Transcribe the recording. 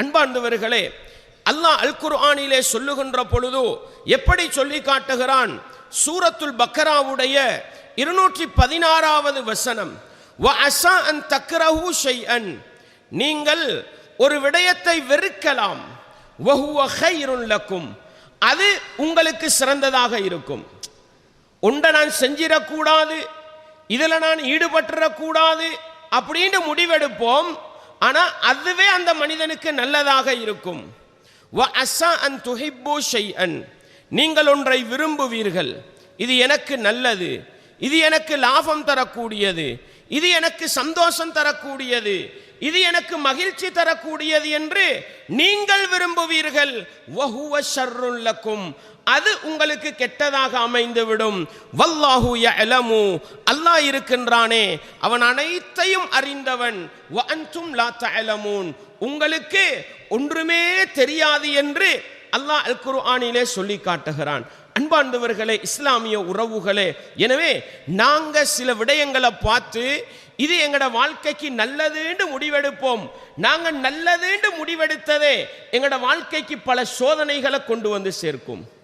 அன்பார்ந்தவர்களே அல்லாஹ் அல் குர்ஆனிலே சொல்லுகின்ற பொழுது எப்படி சொல்லி காட்டுகிறான்? சூரத்துல் பக்கராவுடைய இருநூற்றி பதினாறாவது வசனம் வ அசா அன் தக்ரஹு ஷைஅன் நீங்கள் ஒரு விடயத்தை வெறுக்கலாம் வஹுவ ஹைருன் லக்கும் அது உங்களுக்கு சிறந்ததாக இருக்கும். உண்டை நான் செஞ்சிடக்கூடாது இதில் நான் ஈடுபட்டுறக்கூடாது அப்படின்னு முடிவெடுப்போம். ஆனால் அதுவே அந்த மனிதனுக்கு நல்லதாக இருக்கும். வ அஸ்ஸா அன் துஹிப்பு ஷைஅன். நீங்கள் ஒன்றை விரும்புவீர்கள். இது எனக்கு நல்லது. இது எனக்கு லாபம் தரக்கூடியது. இது எனக்கு சந்தோஷம் தரக்கூடியது. இது எனக்கு மகிழ்ச்சி தரக்கூடியது என்று நீங்கள் விரும்புவீர்கள். வஹுவ ஷர்ருல்லக்கும் அது உங்களுக்கு கெட்டதாக அமைந்துவிடும். வல்லாஹு எலமு அல்லாஹ் இருக்கின்றானே. அவன் அனைத்தையும் அறிந்தவன். வ அன்தும் லா தஅலமூன். உங்களுக்கு ஒன்றுமே தெரியாது என்று அல்லாஹ் அல் குர்ஆனிலே சொல்லி காட்டுகிறான். அன்பாண்டவர்களே இஸ்லாமிய உறவுகளே எனவே நாங்க சில விடயங்களை பார்த்து இது எங்கட வாழ்க்கைக்கு நல்லதுன்னு முடிவெடுப்போம். நாங்க நல்லதுன்னு முடிவெடுத்ததே எங்கட வாழ்க்கைக்கு பல சோதனைகளை கொண்டு வந்து சேர்க்கும்.